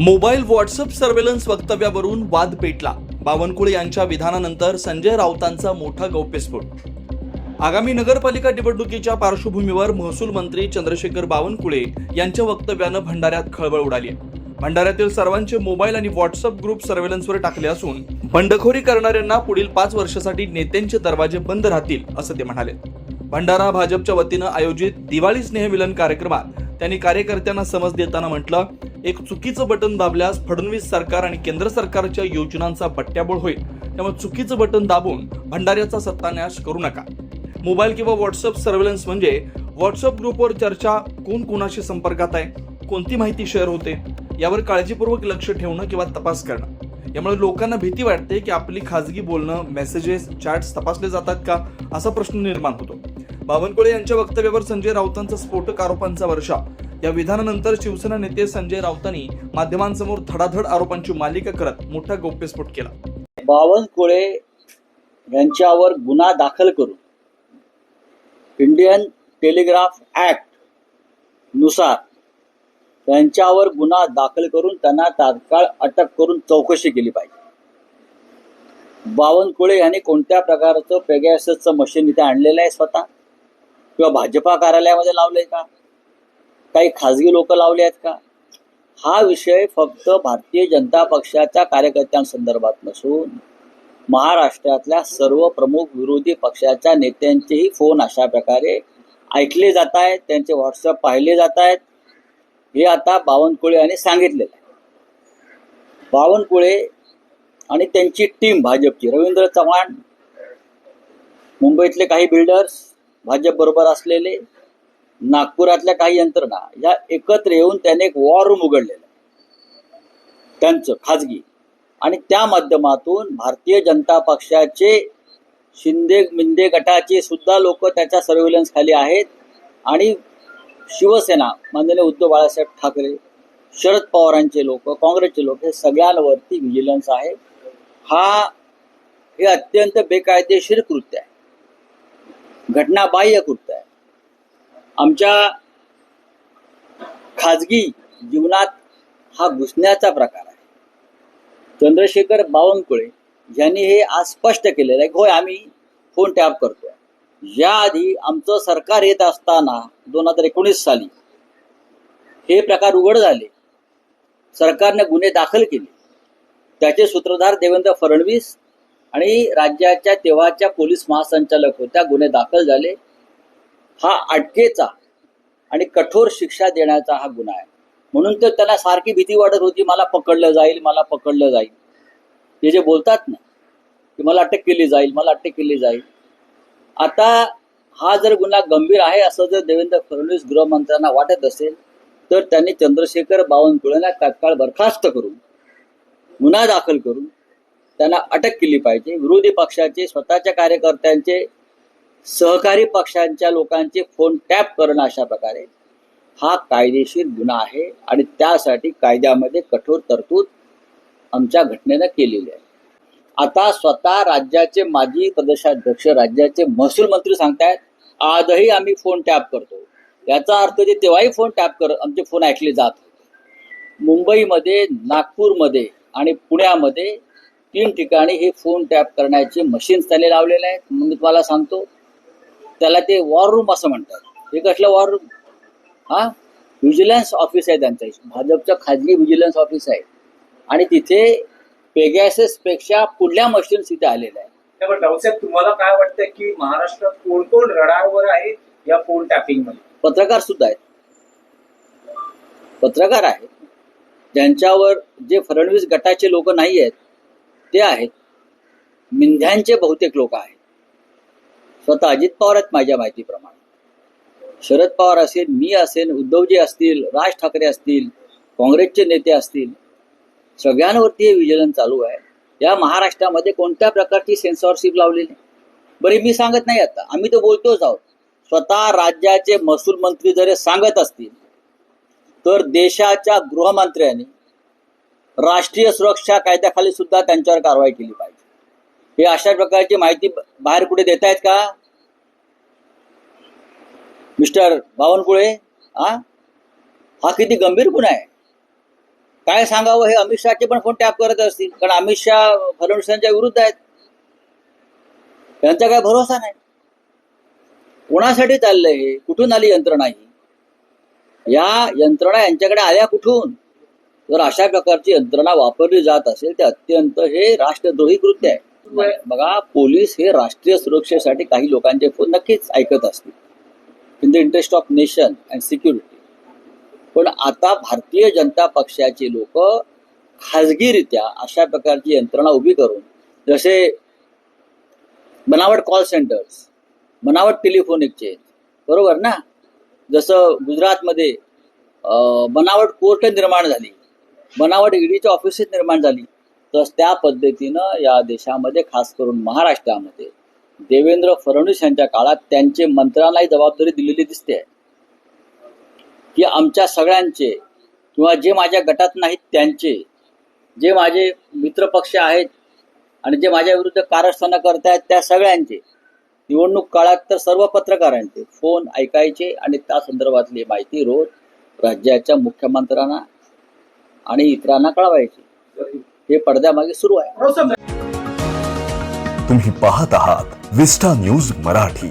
Mobile WhatsApp surveillance वक्तव्यावरून वाद पेटला. बावनकुळे यांच्या विधानानंतर संजय राऊतांचा मोठा गौप्यस्फोट. आगामी नगरपालिका निवडणुकीच्या पार्श्वभूमीवर महसूल मंत्री चंद्रशेखर बावनकुळे यांच्या वक्तव्यानं भंडाऱ्यात खळबळ उडाली भंडाऱ्यातील सर्वांचे मोबाईल आणि व्हॉट्सअप ग्रुप सर्वेलन्सवर टाकले असून बंडखोरी करणाऱ्यांना पुढील पाच वर्षासाठी नेत्यांचे दरवाजे बंद राहतील असं ते म्हणाले. भंडारा भाजपच्या वतीनं आयोजित दिवाळी स्नेहमिलन कार्यक्रमात त्यांनी कार्यकर्त्यांना समज देताना म्हटलं एक चुकीचं बटन दाबल्यास फडणवीस सरकार आणि केंद्र सरकारच्या योजनांचा बट्ट्याबोळ होईल. त्यामुळे चुकीचं बटन दाबून भंडाऱ्याचा सत्तानाश करू नका. मोबाईल किंवा व्हॉट्सअप सर्व्हेलन्स म्हणजे व्हॉट्सअप ग्रुपवर चर्चा कोण कोणाशी संपर्कात आहे कोणती माहिती शेअर होते यावर काळजीपूर्वक लक्ष ठेवणं किंवा तपास करणं. यामुळे लोकांना भीती वाटते की आपली खाजगी बोलणं मेसेजेस चॅट्स तपासले जातात का असा प्रश्न निर्माण होतो. बावनकुळे यांच्या वक्तव्यावर संजय राऊतांचा स्फोटक आरोपांचा वर्षा. या विधानानंतर शिवसेना नेते संजय राऊतांनी माध्यमांसमोर धडाधड आरोपांची मालिका करत मोठा गौप्यस्फोट केला. बावनकुळे यांच्यावर गुन्हा दाखल करून इंडियन टेलिग्राफ ऍक्टनुसार त्यांच्यावर गुन्हा दाखल करून त्यांना तात्काळ अटक करून चौकशी केली पाहिजे. बावनकुळे यांनी कोणत्या प्रकारचं पेगॅसचं मशीन इथे आणलेलं आहे स्वतः? किंवा भाजपा कार्यालयामध्ये लावलंय का? काही खाजगी लोक लावले आहेत का? हा विषय फक्त भारतीय जनता पक्षाच्या कार्यकर्त्यांसंदर्भात नसून महाराष्ट्रातल्या सर्व प्रमुख विरोधी पक्षाच्या नेत्यांचेही फोन अशा प्रकारे ऐकले जात आहेत त्यांचे व्हॉट्सअप पाहिले जात आहेत. हे आता बावनकुळे यांनी सांगितलेलं आहे. बावनकुळे आणि त्यांची टीम भाजपची. रवींद्र चव्हाण मुंबईतले काही बिल्डर्स भाजप बरोबर असलेले नागपुरातल्या काही यंत्रणा या एकत्र येऊन त्याने एक वॉर रूम उघडलेलं त्यांचं खाजगी. आणि त्या माध्यमातून भारतीय जनता पक्षाचे शिंदे मिंदे गटाचे सुद्धा लोक त्याच्या सर्व्हिलन्स खाली आहेत. आणि शिवसेना माननीय उद्धव बाळासाहेब ठाकरे शरद पवारांचे लोक काँग्रेसचे लोक हे सगळ्यांवरती व्हिजिलन्स आहे. हा हे अत्यंत बेकायदेशीर कृत्य आहे. घटनाबाह्य कृत्य आहे. आमच्या खाजगी जीवनात हा घुसण्याचा प्रकार आहे. चंद्रशेखर बावनकुळे यांनी हे आज स्पष्ट केलेलं आहे होय आम्ही फोन टॅप करतोय. याआधी आमचं सरकार येत असताना दोन हजार एकोणीस साली हे प्रकार उघड झाले. सरकारने गुन्हे दाखल केले. त्याचे सूत्रधार देवेंद्र फडणवीस आणि राज्याच्या तेव्हाच्या पोलीस महासंचालक होत्या गुन्हे दाखल झाले. हा अटकेचा आणि कठोर शिक्षा देण्याचा हा गुन्हा आहे. म्हणून तर त्यांना सारखी भीती वाटत होती मला पकडलं जाईल मला पकडलं जाईल. ते जे बोलतात ना की मला अटक केली जाईल मला अटक केली जाईल. आता हा जर गुन्हा गंभीर आहे असं जर देवेंद्र फडणवीस गृहमंत्र्यांना वाटत असेल तर त्यांनी चंद्रशेखर बावनकुळेला तात्काळ बरखास्त करून गुन्हा दाखल करून त्यांना अटक केली पाहिजे. विरोधी पक्षाचे स्वतःच्या कार्यकर्त्यांचे सहकारी पक्षांच्या लोकांचे फोन टॅप करणं अशा प्रकारे. हा कायदेशीर गुन्हा आहे आणि त्यासाठी कायद्यामध्ये कठोर तरतूद आमच्या घटनेनं केलेली आहे. आता स्वतः राज्याचे माजी प्रदेशाध्यक्ष राज्याचे महसूल मंत्री सांगतायत आजही आम्ही फोन टॅप करतो. याचा अर्थ ते तेव्हाही फोन टॅप कर आमचे फोन ऐकले जात होते. मुंबईमध्ये नागपूरमध्ये आणि पुण्यामध्ये तीन ठिकाणी हे फोन टॅप करण्याचे मशीन्स त्याने लावलेले आहेत. मी तुम्हाला सांगतो त्याला ते वॉर रूम असं म्हणतात. हे कसलं वॉर रूम हा? व्हिजिलन्स ऑफिस आहे त्यांचं. भाजपचं खाजगी व्हिजिलन्स ऑफिस आहे. आणि तिथे पेगॅसेस पेक्षा पुढल्या मशीन्स तिथे आलेल्या आहेत त्यामुळे रावसाहेब तुम्हाला काय वाटतं की महाराष्ट्रात कोण कोण रडारवर आहे या फोन टॅपिंगमध्ये? पत्रकार सुद्धा आहेत. पत्रकार आहेत. ज्यांच्यावर जे फडणवीस गटाचे लोक नाही आहेत ते आहेत. मिंध्यांचे बहुतेक लोक आहेत. स्वतः अजित पवार आहेत माझ्या माहितीप्रमाणे. शरद पवार असेल मी असेल उद्धवजी असतील राज ठाकरे असतील काँग्रेसचे नेते असतील सगळ्यांवरती हे विजलन चालू आहे. या महाराष्ट्रामध्ये कोणत्या प्रकारची सेन्सॉरशिप लावलेली? बरे मी सांगत नाही आता. आम्ही तर बोलतोच आहोत. स्वतः राज्याचे महसूल मंत्री जरी सांगत असतील तर देशाच्या गृहमंत्र्यांनी राष्ट्रीय सुरक्षा कायद्याखाली सुद्धा त्यांच्यावर कारवाई केली पाहिजे. हे अशा प्रकारची माहिती बाहेर कुठे देत आहेत का? मिस्टर बावनकुळे हा हा किती गंभीर गुन्हा आहे. काय सांगावं हे अमित शहाचे पण फोन टॅप करत असतील. कारण अमित शहा फडणवीसांच्या विरुद्ध आहेत. त्यांचा काय भरोसा नाही. कोणासाठी चाललंय हे? कुठून आली यंत्रणा ही? या यंत्रणा यांच्याकडे आल्या कुठून? जर अशा प्रकारची यंत्रणा वापरली जात असेल तर अत्यंत हे राष्ट्रद्रोही कृत्य आहे. बघा पोलीस हे राष्ट्रीय सुरक्षेसाठी काही लोकांचे फोन नक्कीच ऐकत असतील. In the interest of nation and security पण आता भारतीय जनता पक्षाचे लोक खाजगीरित्या अशा प्रकारची यंत्रणा उभी करून जसे बनावट कॉल सेंटर्स बनावट टेलिफोन एक्सचेंज बरोबर ना? जसं गुजरातमध्ये बनावट कोर्ट निर्माण झाली बनावट ईडीच्या ऑफिसेस निर्माण झाली तर त्या पद्धतीनं या देशामध्ये खास करून महाराष्ट्रामध्ये देवेंद्र फडणवीस यांच्या काळात त्यांचे मंत्र्यांनाही जबाबदारी दिलेली दिसते. की आमच्या सगळ्यांचे किंवा जे माझ्या गटात नाहीत त्यांचे जे माझे मित्रपक्ष आहेत आणि जे माझ्या विरुद्ध कारस्थानं करतायत त्या सगळ्यांचे निवडणूक काळात तर सर्व पत्रकारांचे फोन ऐकायचे आणि त्या संदर्भातली माहिती रोज राज्याच्या मुख्यमंत्र्यांना आणि इतरांना कळवायची. हे पडद्यामागे सुरू आहे. तुम्ही पाहत आहात विस्टा न्यूज मराठी.